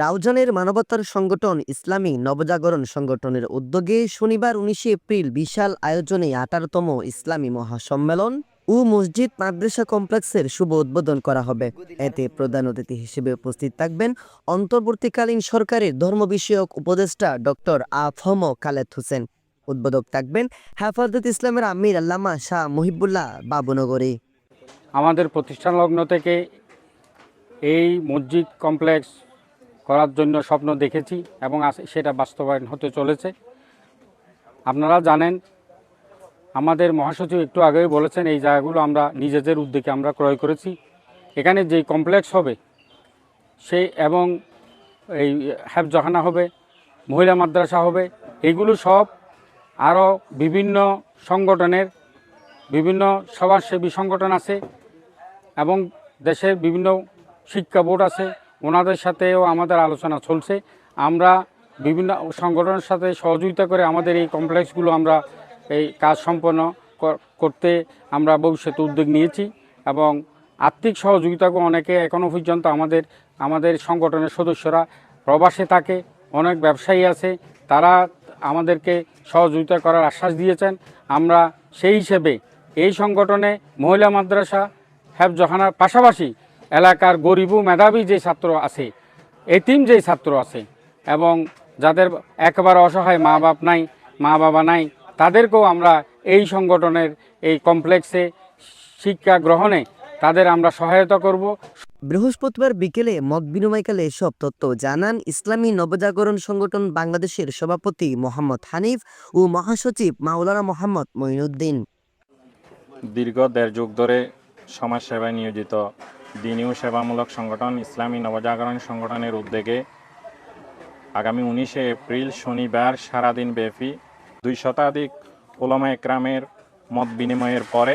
রাউজানের মানবতার সংগঠন ইসলামী নবজাগরণ সংগঠনের উদ্যোগে শনিবার উনিশে এপ্রিল বিশাল আয়োজনে আঠারোতম ইসলামী মহাসম্মেলন ও মসজিদ মাদ্রাসা কমপ্লেক্সের শুভ উদ্বোধন করা হবে। এতে প্রধান অতিথি হিসেবে উপস্থিত থাকবেন অন্তর্বর্তীকালীন সরকারের ধর্ম বিষয়ক উপদেষ্টা ডক্টর আফম খালেদ হোসেন। উদ্বোধক থাকবেন হেফাজত ইসলামের আমির আল্লামা শাহ মহিবুল্লাহ বাবুনগরী। আমাদের প্রতিষ্ঠান লগ্ন থেকে এই মসজিদ কমপ্লেক্স করার জন্য স্বপ্ন দেখেছি এবং সেটা বাস্তবায়ন হতে চলেছে। আপনারা জানেন, আমাদের মহাসচিব একটু আগেই বলেছেন, এই জায়গাগুলো আমরা নিজেদের উদ্যোগে আমরা ক্রয় করেছি। এখানে যেই কমপ্লেক্স হবে সেই এবং এই হ্যাফজাখানা হবে, মহিলা মাদ্রাসা হবে, এগুলো সব আরও বিভিন্ন সংগঠনের, বিভিন্ন সমাজসেবী সংগঠন আছে এবং দেশের বিভিন্ন শিক্ষা বোর্ড আছে। ওনাদের সাথেও আমাদের আলোচনা চলছে। আমরা বিভিন্ন সংগঠনের সাথে সহযোগিতা করে আমাদের এই কমপ্লেক্সগুলো আমরা এই কাজ সম্পন্ন করতে আমরা ভবিষ্যতে উদ্যোগ নিয়েছি এবং আর্থিক সহযোগিতাকে অনেকে এখনও পর্যন্ত আমাদের আমাদের সংগঠনের সদস্যরা প্রবাসে থাকে, অনেক ব্যবসায়ী আছে, তারা আমাদেরকে সহযোগিতা করার আশ্বাস দিয়েছেন। আমরা সেই হিসেবে এই সংগঠনে মহিলা মাদ্রাসা হ্যাফজখানার পাশাপাশি এলাকার গরিব মেধাবী যে ছাত্র আছে এতিম যে ছাত্র আছে এবং যাদের একবার অসহায় মা বাপ নাই মা বাবা নাই তাদেরকেও আমরা এই সংগঠনের এই কমপ্লেক্সে শিক্ষা গ্রহণে তাদের আমরা সহায়তা করব। বৃহস্পতিবার বিকেলে মত বিনিময়কালে এসব তথ্য জানান ইসলামী নবজাগরণ সংগঠন বাংলাদেশের সভাপতি মোহাম্মদ হানিফ ও মহাসচিব মাওলানা মোহাম্মদ মঈনুদ্দিন। দীর্ঘ দেড় যুগ ধরে সমাজসেবায় নিয়োজিত দিনী ও সেবামূলক সংগঠন ইসলামী নবজাগরণ সংগঠনের উদ্যোগে আগামী উনিশে এপ্রিল শনিবার সারাদিন ব্যাপী দুই শতাধিক ওলামা একরামের মত বিনিময়ের পরে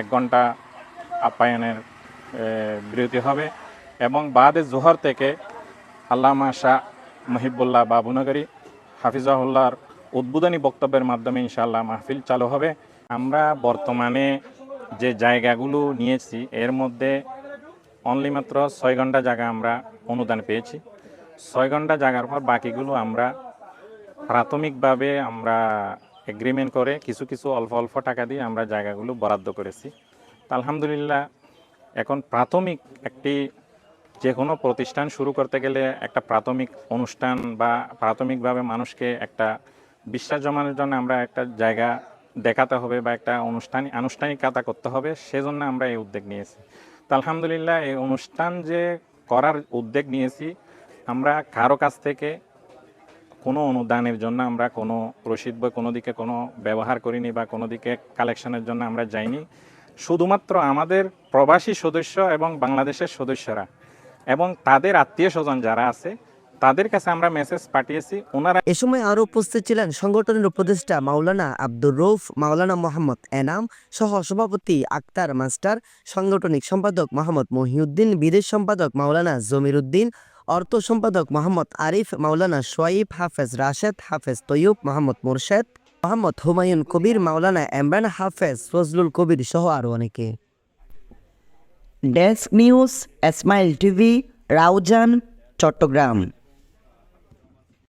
এক ঘণ্টা আপ্যায়নের বিরতি হবে এবং বাদে জোহর থেকে আল্লামা শাহ মহিবুল্লাহ বাবুনগরী হাফিজাহুল্লাহর উদ্বোধনী বক্তব্যের মাধ্যমে ইনশাআল্লাহ মাহফিল চালু হবে। আমরা বর্তমানে যে জায়গাগুলো নিয়েছি, এর মধ্যে অনলি মাত্র ছয় ঘণ্টা জায়গা আমরা অনুদান পেয়েছি। ছয় ঘণ্টা জায়গার পর বাকিগুলো আমরা প্রাথমিকভাবে আমরা এগ্রিমেন্ট করে কিছু কিছু অল্প অল্প টাকা দিয়ে আমরা জায়গাগুলো বরাদ্দ করেছি। আলহামদুলিল্লাহ, এখন প্রাথমিক একটি যে কোনো প্রতিষ্ঠান শুরু করতে গেলে একটা প্রাথমিক অনুষ্ঠান বা প্রাথমিকভাবে মানুষকে একটা বিশ্বাস জমানোর জন্য আমরা একটা জায়গা দেখাতে হবে বা একটা অনুষ্ঠান, আনুষ্ঠানিকতা করতে হবে, সেজন্য আমরা এই উদ্যোগ নিয়েছি। আলহামদুলিল্লাহ এই অনুষ্ঠান যে করার উদ্যোগ নিয়েছি, আমরা কারও কাছ থেকে কোনো অনুদানের জন্য আমরা কোনো রসিদ বা কোনো দিকে কোনো ব্যবহার করিনি বা কোনো দিকে কালেকশনের জন্য আমরা যাইনি। শুধুমাত্র আমাদের প্রবাসী সদস্য এবং বাংলাদেশের সদস্যরা এবং তাদের আত্মীয় স্বজন যারা আছে তাদের কাছে আমরা মেসেজ পাঠিয়েছি। ওনারা এ সময় আরও উপস্থিত ছিলেন সংগঠনের উপদেষ্টা মাওলানা আব্দুর রৌফ মাওলানা মোহাম্মদ এনাম সহ সভাপতি আক্তার মাস্টার সাংগঠনিক সম্পাদক মোহাম্মদ মহিউদ্দিন বিদেশ সম্পাদক মাওলানা জমির উদ্দিন অর্থ সম্পাদক মোহাম্মদ আরিফ মাওলানা সোয়াইব হাফেজ রাশেদ হাফেজ তৈয়ব মোহাম্মদ মোরশেদ মোহাম্মদ হুমায়ুন কবির মাওলানা এমরান হাফেজ ফজলুল কবির সহ আরও অনেকে। Desk news এসমাইল TV Raozan Chittagong.